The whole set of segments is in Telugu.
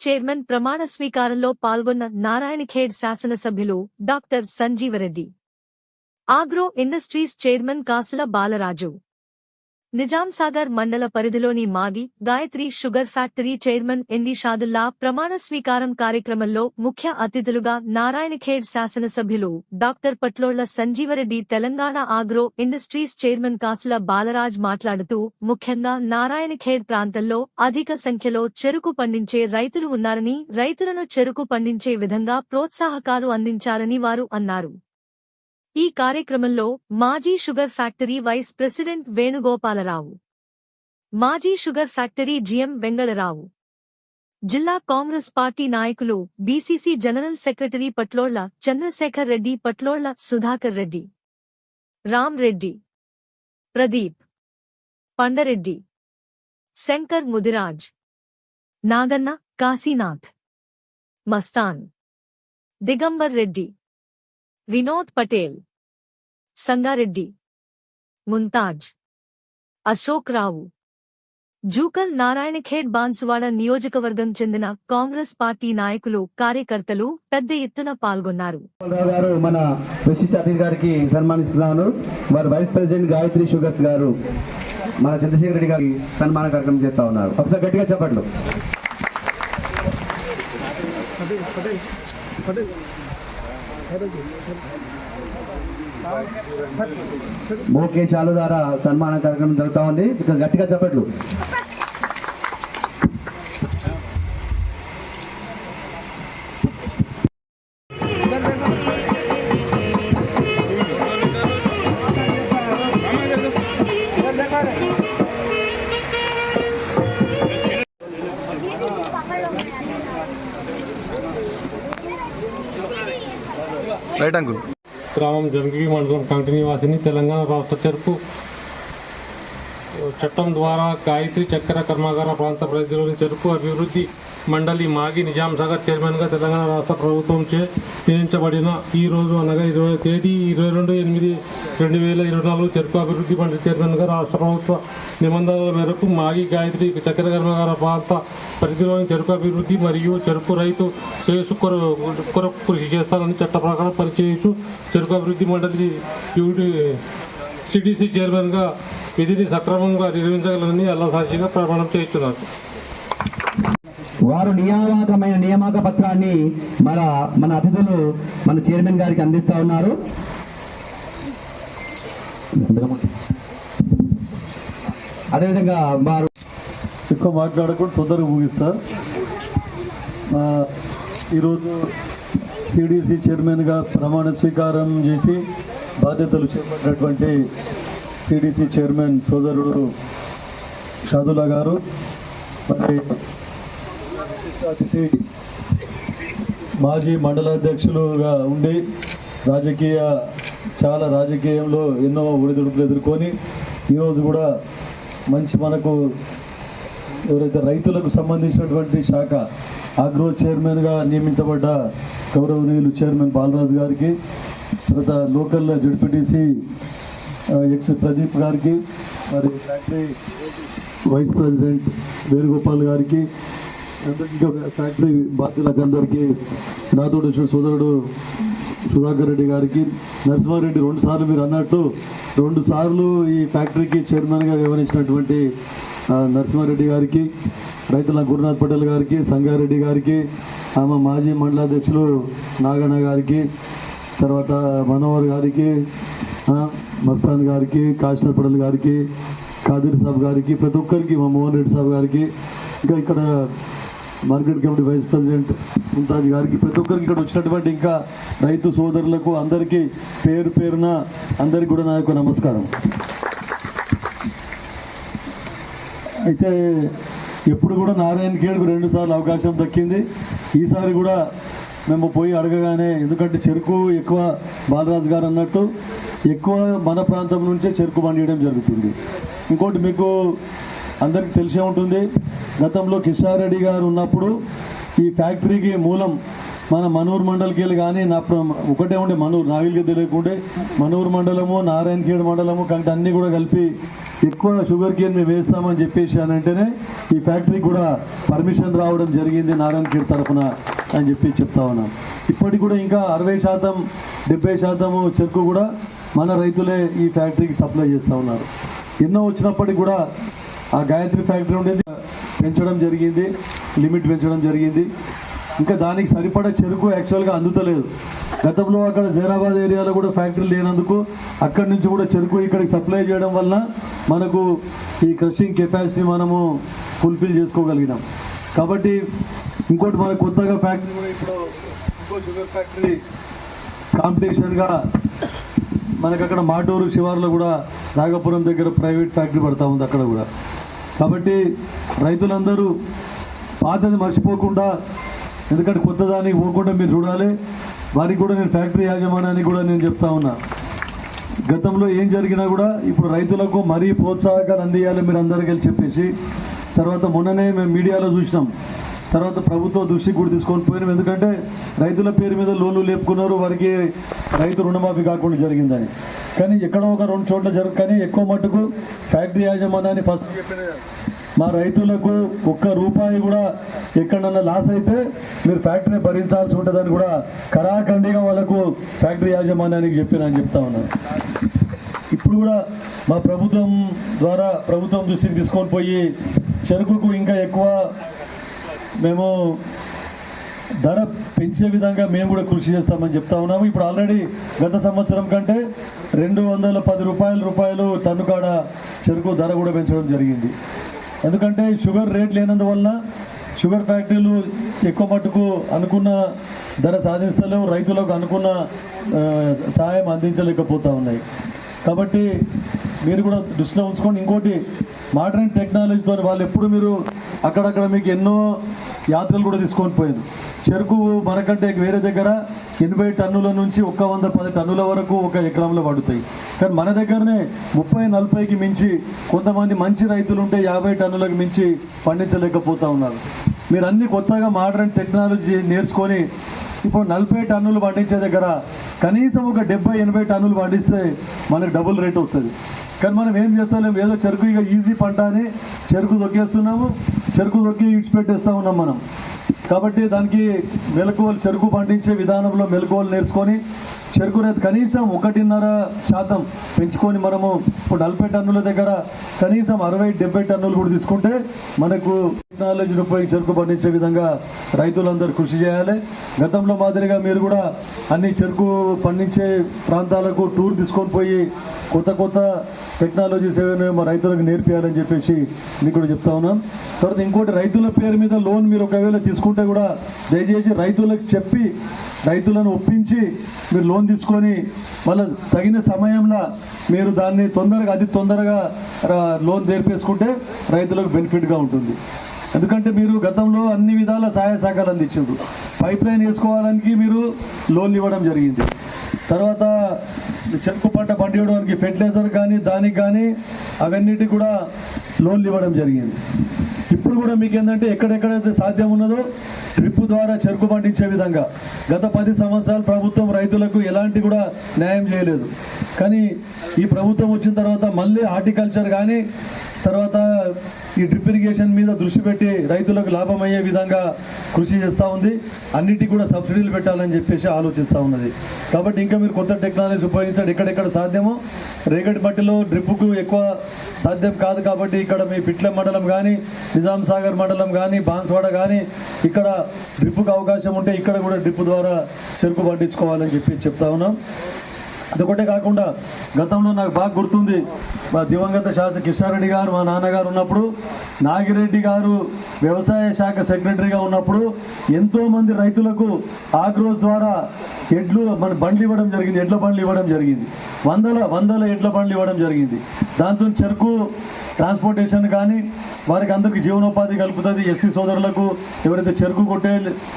చైర్మన్ ప్రమాణ స్వీకారంలో పాల్గొన్న నారాయణఖేడ్ శాసనసభ్యులు doctor Sanjeeva Reddy. Agro industries chairman Kasula Balaraju. Nizamsagar మండల పరిధిలోని Magi Gayatri sugar factory chairman ND Shadulla ప్రమాణ స్వీకారం కార్యక్రమంలో ముఖ్య అతిథులుగా నారాయణఖేడ్ శాసనసభ్యులు doctor Patlolla Sanjeeva Reddy Telangana agro industries chairman Kasula Balaraj మాట్లాడుతూ ముఖ్యంగా నారాయణఖేడ్ ప్రాంతంలో అధిక సంఖ్యలో చెరుకు పండించే రైతులు ఉన్నారని రైతులను చెరుకు పండించే విధంగా ప్రోత్సాహకాలు అందించాలని వారు అన్నారు. ఈ కార్యక్రమంలో మాజీ sugar factory vice president Venugopala Rao మాజీ షుగర్ ఫ్యాక్టరీ జిఎం వెంగళరావు జిల్లా కాంగ్రెస్ పార్టీ నాయకులు BCC general secretary Patlolla Chandrashekar Reddy Patlolla Sudhakar Reddy Ram Reddy Pradeep Pandareddy Shankar Mudiraj Naganna Kashinath Mastan Digambar Reddy Vinod Patel Sangareddy Mumtaz Ashok Rao. Jukkal Narayankhed Banswada నియోజకవర్గం చెందిన కాంగ్రెస్ పార్టీ నాయకులు కార్యకర్తలు పెద్ద ఎత్తున పాల్గొన్నారు. గారు మన విశిష్ట అతిథి గారికి సన్మానిస్తున్నాను. వారు వైస్ ప్రెసిడెంట్ గాయత్రి షుగర్స్ గారు మన చంద్రశేఖర్ రెడ్డి గారికి సన్మాన కార్యక్రమం చేస్తా ఉన్నారు. ఒకసారి గట్టిగా చెప్పట్లు. మోకేశాలు ద్వారా సన్మాన కార్యక్రమం జరుగుతూ ఉంది. గట్టిగా చెప్పట్లు. Right uncle. గ్రామం జంగి మండలం కంటి నివాసిని తెలంగాణ రాష్ట్ర చెరుకు చట్టం ద్వారా గాయత్రి చక్కెర కర్మాగార ప్రాంత పరిధిలోని చెరుకు అభివృద్ధి మండలి మాగి నిజాంసాగర్ చైర్మన్గా తెలంగాణ రాష్ట్ర ప్రభుత్వంచే నియమించబడిన ఈ రోజు అనగా ఇరవై తేదీ ఇరవై రెండు ఎనిమిది రెండు వేల ఇరవై నాలుగు చెరుకు అభివృద్ధి మండలి చైర్మన్గా రాష్ట్ర ప్రభుత్వ నిబంధనల మేరకు మాగి గాయత్రి చక్కెర కర్మగార ప్రాంత పరిధిలోని చెరుకు అభివృద్ధి మరియు చెరుకు రైతు శ్రేయస్సు కొర- కొరకు కృషి చేస్తానని చట్ట ప్రకారం పనిచేయచ్చు చెరుకు అభివృద్ధి మండలి యూడి సిడిసి చైర్మన్గా విధిని సక్రమంగా నిర్వహించగలనని అల్లసాక్షిగా ప్రమాణం చేస్తున్నారు. వారు నియామకమైన నియామక పత్రాన్ని మన మన అతిథులు మన చైర్మన్ గారికి అందిస్తా ఉన్నారు. అదేవిధంగా వారు ఎక్కువ మాట్లాడకుండా తొందరగా ముగిస్తారు ఈరోజు సిడిసి చైర్మన్గా ప్రమాణ స్వీకారం చేసి బాధ్యతలు చేపట్టినటువంటి సిడిసి చైర్మన్ సోదరుడు షాదుల్లా గారు మరి విశిష్ట అతిథి మాజీ మండలాధ్యక్షులుగా ఉండి రాజకీయ చాలా రాజకీయంలో ఎన్నో ఒడిదుడుకులు ఎదుర్కొని ఈరోజు కూడా మంచి మనకు ఎవరైతే రైతులకు సంబంధించినటువంటి శాఖ ఆగ్రో చైర్మన్గా నియమించబడ్డ గౌరవనీయులు చైర్మన్ బాలరాజు గారికి తర్వాత లోకల్ జడ్పీటీసీ ఎక్స్ ప్రదీప్ గారికి మరి ఫ్యాక్టరీ వైస్ ప్రెసిడెంట్ వేణుగోపాల్ గారికి ఫ్యాక్టరీ బాధ్యులకు అందరికీ నాతోటి వచ్చిన సోదరుడు సుధాకర్ రెడ్డి గారికి నరసింహారెడ్డి రెండు సార్లు మీరు అన్నట్టు రెండు సార్లు ఈ ఫ్యాక్టరీకి చైర్మన్గా వ్యవహరించినటువంటి నరసింహారెడ్డి గారికి రైతుల గురునాథ్ పటేల్ గారికి సంగారెడ్డి గారికి ఆమె మాజీ మండలాధ్యక్షులు నాగన్న గారికి తర్వాత మనోహర్ గారికి మస్తాన్ గారికి కాశీనాథ్ పటేల్ గారికి ఖాదీర్ సాబ్ గారికి ప్రతి ఒక్కరికి మా మోహన్ రెడ్డి సాబ్ గారికి ఇంకా ఇక్కడ market committee vice president Mumtaz గారికి ప్రతి ఒక్కరికి ఇక్కడ వచ్చినటువంటి ఇంకా రైతు సోదరులకు అందరికీ పేరు పేరున అందరికీ కూడా నా యొక్క నమస్కారం. అయితే ఎప్పుడు కూడా నారాయణ ఖేడ్కు రెండు సార్లు అవకాశం దక్కింది. ఈసారి కూడా మేము పోయి అడగగానే ఎందుకంటే చెరుకు ఎక్కువ బాలరాజు గారు అన్నట్టు ఎక్కువ మన ప్రాంతం నుంచే చెరుకు పండియడం జరుగుతుంది. ఇంకోటి మీకు అందరికీ తెలిసే ఉంటుంది గతంలో కిషారెడ్డి గారు ఉన్నప్పుడు ఈ ఫ్యాక్టరీకి మూలం మన మనూరు మండలికి వెళ్ళి కానీ నా ఒకటే ఉండే మనూరు నావిల్కి తెలియకుంటే మనూరు మండలము నారాయణఖేడ్ మండలము కంటే అన్నీ కూడా కలిపి ఎక్కువ షుగర్ కేన్ మేము వేస్తామని చెప్పేసి అని అంటేనే ఈ ఫ్యాక్టరీ కూడా పర్మిషన్ రావడం జరిగింది నారాయణఖేడ్ తరఫున అని చెప్పి చెప్తా ఉన్నాం. ఇప్పటికి కూడా ఇంకా అరవై శాతం డెబ్బై శాతము చెరుకు కూడా మన రైతులే ఈ ఫ్యాక్టరీకి సప్లై చేస్తూ ఉన్నారు. ఎన్నో వచ్చినప్పటికి కూడా ఆ గాయత్రి ఫ్యాక్టరీ ఉండేది. పెంచడం జరిగింది లిమిట్ పెంచడం జరిగింది. ఇంకా దానికి సరిపడా చెరుకు యాక్చువల్గా అందుతలేదు. గతంలో అక్కడ జైరాబాద్ ఏరియాలో కూడా ఫ్యాక్టరీ లేనందుకు అక్కడి నుంచి కూడా చెరుకు ఇక్కడికి సప్లై చేయడం వల్ల మనకు ఈ క్రషింగ్ కెపాసిటీ మనము ఫుల్ఫిల్ చేసుకోగలిగినాం. కాబట్టి ఇంకోటి మన కొత్తగా ఫ్యాక్టరీ కూడా ఇప్పుడు ఇంకో షుగర్ ఫ్యాక్టరీ కాంపిటీషన్గా మనకు అక్కడ మాటూరు శివార్లో కూడా నాగపురం దగ్గర ప్రైవేట్ ఫ్యాక్టరీ పడతా ఉంది అక్కడ కూడా. కాబట్టి రైతులందరూ పాతది మర్చిపోకుండా ఎందుకంటే కొత్తదానికి పోకుండా మీరు చూడాలి. వారికి కూడా నేను ఫ్యాక్టరీ యాజమాన్యానికి కూడా నేను చెప్తా ఉన్నా. గతంలో ఏం జరిగినా కూడా ఇప్పుడు రైతులకు మరీ ప్రోత్సాహకాలు అందియాలి మీరు అందరికీ చెప్పేసి తర్వాత మొన్ననే మేము మీడియాలో చూసినాం. తర్వాత ప్రభుత్వ దృష్టికి కూడా తీసుకొని పోయినాం. ఎందుకంటే రైతుల పేరు మీద లోన్లు లేపుకున్నారు. వారికి రైతు రుణమాఫీ కాకుండా జరిగిందని. కానీ ఎక్కడో ఒక రెండు చోట్ల జరుగు కానీ ఎక్కువ మటుకు ఫ్యాక్టరీ యాజమాన్యాన్ని ఫస్ట్ మా రైతులకు ఒక్క రూపాయి కూడా ఎక్కడన్నా లాస్ అయితే మీరు ఫ్యాక్టరీ భరించాల్సి ఉంటుందని కూడా కరాఖండిగా వాళ్ళకు ఫ్యాక్టరీ యాజమాన్యానికి చెప్పినని చెప్తా ఉన్నాను ఇప్పుడు కూడా మా ప్రభుత్వం ద్వారా ప్రభుత్వం దృష్టికి తీసుకొని పోయి చెరుకుకు ఇంకా ఎక్కువ మేము ధర పెంచే విధంగా మేము కూడా కృషి చేస్తామని చెప్తా ఉన్నాము. ఇప్పుడు ఆల్రెడీ గత సంవత్సరం కంటే రెండు వందల పది రూపాయల రూపాయలు టన్ను కాడ చెరుకు ధర కూడా పెంచడం జరిగింది. ఎందుకంటే షుగర్ రేట్ లేనందువలన షుగర్ ఫ్యాక్టరీలు ఎక్కువ మట్టుకు అనుకున్న ధర సాధిస్తలేవు రైతులకు అనుకున్న సహాయం అందించలేకపోతూ ఉన్నాయి. కాబట్టి మీరు కూడా దృష్టిలో ఉంచుకోండి. ఇంకోటి మోడర్న్ టెక్నాలజీతో వాళ్ళు ఎప్పుడు మీరు అక్కడక్కడ మీకు ఎన్నో యాత్రలు కూడా తీసుకొని పోయారు. చెరుకు మనకంటే వేరే దగ్గర ఎనభై టన్నుల నుంచి ఒక్క వంద పది టన్నుల వరకు ఒక ఎకరంలో పడుతాయి. కానీ మన దగ్గరనే ముప్పై నలభైకి మించి కొంతమంది మంచి రైతులు ఉంటే యాభై టన్నులకు మించి పండించలేకపోతూ ఉన్నారు. మీరు అన్ని కొత్తగా మోడర్న్ టెక్నాలజీ నేర్చుకొని ఇప్పుడు నలభై టన్నులు పండించే దగ్గర కనీసం ఒక డెబ్బై ఎనభై టన్నులు పండిస్తే మనకు డబుల్ రేట్ వస్తుంది. కానీ మనం ఏం చేస్తాం ఏదో చెరుకు ఇక ఈజీ పంట అని చెరుకు దొక్కేస్తున్నాము చెరుకు దొక్కి ఇడిచిపెట్టేస్తూ ఉన్నాం మనం. కాబట్టి దానికి మెలకువలు చెరుకు పండించే విధానంలో మెలకువలు నేర్చుకొని చెరుకు కనీసం ఒకటిన్నర శాతం పెంచుకొని మనము ఇప్పుడు నలభై టన్నుల దగ్గర కనీసం అరవై డెబ్బై టన్నులు కూడా తీసుకుంటే మనకు టెక్నాలజీని ఉపయోగించి చెరుకు పండించే విధంగా రైతులందరూ కృషి చేయాలి. గతంలో మాదిరిగా మీరు కూడా అన్ని చెరుకు పండించే ప్రాంతాలకు టూర్ తీసుకొని పోయి కొత్త కొత్త టెక్నాలజీస్ ఏమైనా మా రైతులకు నేర్పియాలని చెప్పేసి మీకు కూడా చెప్తా ఉన్నాం. తర్వాత ఇంకోటి రైతుల పేరు మీద లోన్ మీరు ఒకవేళ తీసుకుంటే కూడా దయచేసి రైతులకు చెప్పి రైతులను ఒప్పించి మీరు లోన్ తీసుకొని మళ్ళీ తగిన సమయంలో మీరు దాన్ని తొందరగా అతి తొందరగా లోన్ తెరిపేసుకుంటే రైతులకు బెనిఫిట్గా ఉంటుంది. ఎందుకంటే మీరు గతంలో అన్ని విధాల సహాయ సహకారాలు అందించారు. పైప్ లైన్ వేసుకోవడానికి మీరు లోన్ ఇవ్వడం జరిగింది. తర్వాత చెరుకు పంట పండించడానికి ఫెర్టిలైజర్ కానీ దానికి కానీ అవన్నిటికి కూడా లోన్లు ఇవ్వడం జరిగింది. ఇప్పుడు కూడా మీకు ఏంటంటే ఎక్కడెక్కడైతే సాధ్యం ఉన్నదో డ్రిప్ ద్వారా చెరుకు పండించే విధంగా గత పది సంవత్సరాలు ప్రభుత్వం రైతులకు ఎలాంటి కూడా న్యాయం చేయలేదు. కానీ ఈ ప్రభుత్వం వచ్చిన తర్వాత మళ్ళీ హార్టికల్చర్ కానీ తర్వాత ఈ డ్రిప్ ఇరిగేషన్ మీద దృష్టి పెట్టి రైతులకు లాభం అయ్యే విధంగా కృషి చేస్తూ ఉంది. అన్నిటికీ కూడా సబ్సిడీలు పెట్టాలని చెప్పేసి ఆలోచిస్తూ ఉన్నది. కాబట్టి ఇంకా మీరు కొత్త టెక్నాలజీ ఉపయోగించండి. ఎక్కడెక్కడ సాధ్యమో రేగడి మట్టిలో డ్రిప్కు ఎక్కువ సాధ్యం కాదు కాబట్టి ఇక్కడ మీ పిట్ల మండలం కానీ నిజాం సాగర్ మండలం కానీ బాన్స్వాడ కానీ ఇక్కడ డ్రిప్కు అవకాశం ఉంటే ఇక్కడ కూడా డ్రిప్ ద్వారా చెరుకు పండించుకోవాలని చెప్పి చెప్తా ఉన్నాం. అదొకటే కాకుండా గతంలో నాకు బాగా గుర్తుంది. మా దివంగత శాసన కిషారెడ్డి గారు మా నాన్నగారు ఉన్నప్పుడు నాగిరెడ్డి గారు వ్యవసాయ శాఖ సెక్రటరీగా ఉన్నప్పుడు ఎంతోమంది రైతులకు ఆగ్రోస్ ద్వారా ఎడ్లు మన బండ్లు ఇవ్వడం జరిగింది ఎడ్ల బండ్లు ఇవ్వడం జరిగింది. వందల వందల ఎడ్ల బండ్లు ఇవ్వడం జరిగింది. దాంతో చెరుకు ట్రాన్స్పోర్టేషన్ కానీ వారికి అందరికీ జీవనోపాధి కలుపుతుంది. ఎస్టీ సోదరులకు ఎవరైతే చెరుకు కొట్టే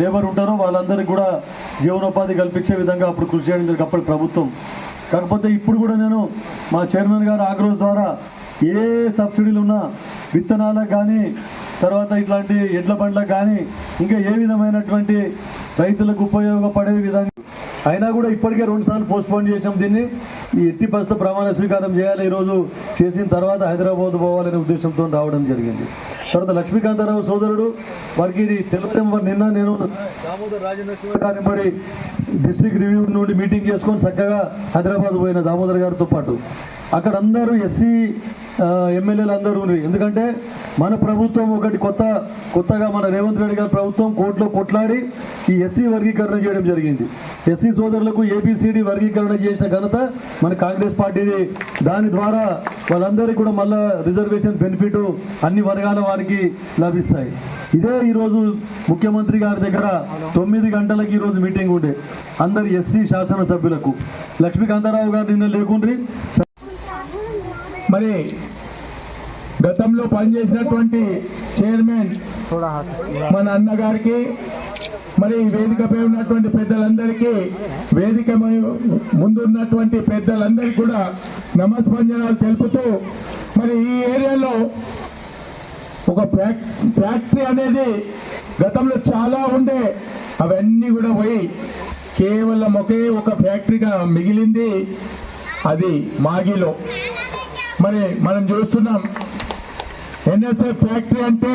లేబర్ ఉంటారో వాళ్ళందరికీ కూడా జీవనోపాధి కల్పించే విధంగా అప్పుడు కృషి చేయడం జరిగింది. అప్పటి ప్రభుత్వం. కాకపోతే ఇప్పుడు కూడా నేను మా చైర్మన్ గారు ఆగ్రోస్ ద్వారా ఏ సబ్సిడీలు ఉన్నా విత్తనాలకు కానీ తర్వాత ఇట్లాంటి ఎడ్ల బండ్లకు కానీ ఇంకా ఏ విధమైనటువంటి రైతులకు ఉపయోగపడే విధంగా అయినా కూడా ఇప్పటికే రెండుసార్లు పోస్ట్పోన్ చేసాం దీన్ని. ఈ ఎట్టి పరిస్థితి ప్రమాణ స్వీకారం చేయాలి ఈరోజు చేసిన తర్వాత హైదరాబాద్ పోవాలనే ఉద్దేశంతో రావడం జరిగింది. తర్వాత లక్ష్మీకాంతారావు సోదరుడు వారికి ఇది తెలుగుదేశం నిన్న నేను దామోదర్ రాజనరసింహ గారిని డిస్ట్రిక్ట్ రివ్యూ నుండి మీటింగ్ చేసుకొని చక్కగా హైదరాబాద్ పోయిన దామోదర్ గారితో పాటు. అక్కడ అందరూ ఎస్సీ ఎమ్మెల్యేలు అందరూ ఉన్నారు. ఎందుకంటే మన ప్రభుత్వం ఒకటి కొత్త కొత్తగా మన రేవంత్ రెడ్డి గారి ప్రభుత్వం కోర్టులో కొట్లాడి ఈ ఎస్సీ వర్గీకరణ చేయడం జరిగింది. ఎస్సీ సోదరులకు ఏబిసిడి వర్గీకరణ చేసిన ఘనత మన కాంగ్రెస్ పార్టీది. దాని ద్వారా వాళ్ళందరికీ కూడా మళ్ళా రిజర్వేషన్ బెనిఫిట్ అన్ని వర్గాల వారికి లభిస్తాయి. ఇదే ఈరోజు ముఖ్యమంత్రి గారి దగ్గర తొమ్మిది గంటలకి ఈరోజు మీటింగ్ ఉండే. అందరు ఎస్సీ శాసనసభ్యులకు. లక్ష్మీకాంతారావు గారు నిన్న లేకుండ్రి. మరి గతంలో పనిచేసినటువంటి చైర్మన్ మన అన్నగారికి మరి ఈ వేదికపై ఉన్నటువంటి పెద్దలందరికీ వేదిక ముందున్నటువంటి పెద్దలందరికీ కూడా నమస్పంజనాలు తెలుపుతూ మరి ఈ ఏరియాలో ఒక ఫ్యాక్- ఫ్యాక్టరీ అనేది గతంలో చాలా ఉండే. అవన్నీ కూడా పోయి కేవలం ఒకే ఒక ఫ్యాక్టరీగా మిగిలింది. అది మాగిలో. మరి మనం చూస్తున్నాం ఎన్ఎస్ఎఫ్ ఫ్యాక్టరీ అంటే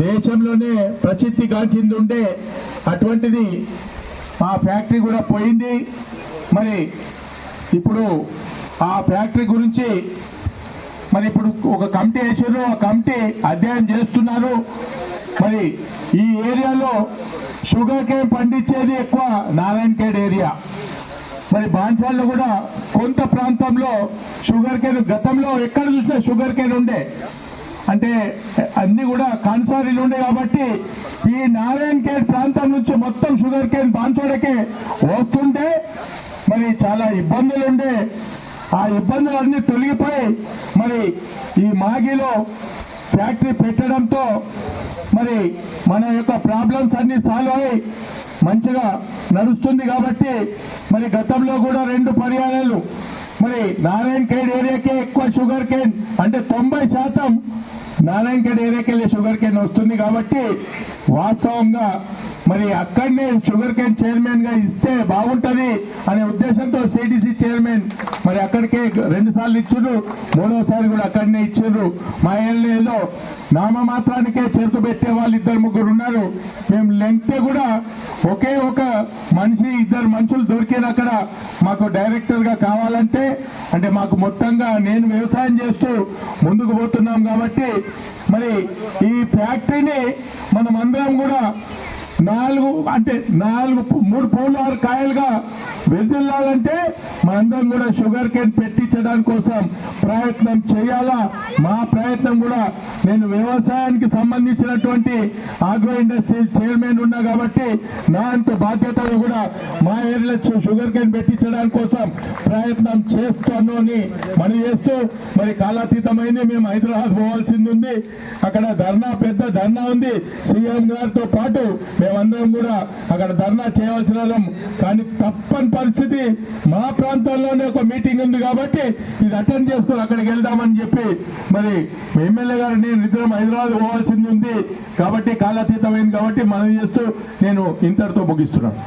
దేశంలోనే ప్రసిద్ధి గాంచింది ఉండే అటువంటిది. ఆ ఫ్యాక్టరీ కూడా పోయింది. మరి ఇప్పుడు ఆ ఫ్యాక్టరీ గురించి మరి ఇప్పుడు ఒక కమిటీ వేసారు ఆ కమిటీ అధ్యయనం చేస్తున్నారు. మరి ఈ ఏరియాలో షుగర్ కేన్ పండించేది ఎక్కువ నారాయణ ఏరియా. మరి బాన్సాల్లో కూడా కొంత ప్రాంతంలో షుగర్ కేన్ గతంలో ఎక్కడ చూసినా షుగర్ కేన్ ఉండే. అంటే అన్ని కూడా కాన్సారీలు ఉండే కాబట్టి ఈ నారాయణ కేర్ ప్రాంతం నుంచి మొత్తం షుగర్ కేన్ బాన్సోడకే వస్తుంటే మరి చాలా ఇబ్బందులు ఉండే. ఆ ఇబ్బందులన్నీ తొలగిపోయి మరి ఈ మాగిలో ఫ్యాక్టరీ పెట్టడంతో మరి మన యొక్క ప్రాబ్లమ్స్ అన్ని సాల్వ్ అయ్యి మంచిగా నడుస్తుంది కాబట్టి మరి గతంలో కూడా రెండు పర్యాయాలు. మరి నారాయణ ఖేడ్ ఏరియాకే ఎక్కువ షుగర్ కేన్ అంటే తొంభై శాతం నారాయణ ఖేడ్ ఏరియాకి షుగర్ కేన్ వస్తుంది కాబట్టి వాస్తవంగా మరి అక్కడనే షుగర్ కేన్ చైర్మన్గా ఇస్తే బాగుంటది అనే ఉద్దేశంతో సిడిసి చైర్మన్ మరి అక్కడికే రెండు సార్లు ఇచ్చిండ్రు. మూడోసారి కూడా అక్కడనే ఇచ్చిండ్రు. మా ఏళ్ళలో నామమాత్రానికే చేరుకు పెట్టే వాళ్ళు ఇద్దరు ముగ్గురు ఉన్నారు. మేము లెంగ్తే కూడా ఒకే ఒక మనిషి ఇద్దరు మనుషులు దొరికిన అక్కడ మాకు డైరెక్టర్గా కావాలంటే అంటే మాకు మొత్తంగా నేను వ్యవసాయం చేస్తూ ముందుకు పోతున్నాం కాబట్టి మరి ఈ ఫ్యాక్టరీని మనం అందరం కూడా నాలుగు అంటే నాలుగు మూడు పూలు ఆరు కాయలుగా వెదిల్లాలంటే మనందరం కూడా షుగర్ కేన్ పెట్టించడానికి కోసం ప్రయత్నం చేయాలా? మా ప్రయత్నం కూడా నేను వ్యవసాయానికి సంబంధించినటువంటి ఆగ్రో ఇండస్ట్రీ చైర్మన్ ఉన్నా కాబట్టి నా అంత బాధ్యతలు కూడా మా ఏరియాలో షుగర్ కేన్ పెట్టించడానికి కోసం ప్రయత్నం చేస్తాను అని మనం చేస్తూ మరి కాలాతీతమైంది. మేము హైదరాబాద్ పోవాల్సింది ఉంది. అక్కడ ధర్నా పెద్ద ధర్నా ఉంది. సీఎం గారితో పాటు మేమందరం కూడా అక్కడ ధర్నా చేయవలసిన వాళ్ళం. కానీ తప్పని పరిస్థితి మా ప్రాంతాల్లోనే ఒక మీటింగ్ ఉంది కాబట్టి ఇది అటెండ్ చేసుకుని అక్కడికి వెళ్దామని చెప్పి మరి ఎమ్మెల్యే గారు నేను ఇద్దరం హైదరాబాద్ పోవాల్సింది ఉంది కాబట్టి కాలాతీతమైంది కాబట్టి మనం చేస్తూ నేను ఇంతటితో ముగిస్తున్నాను.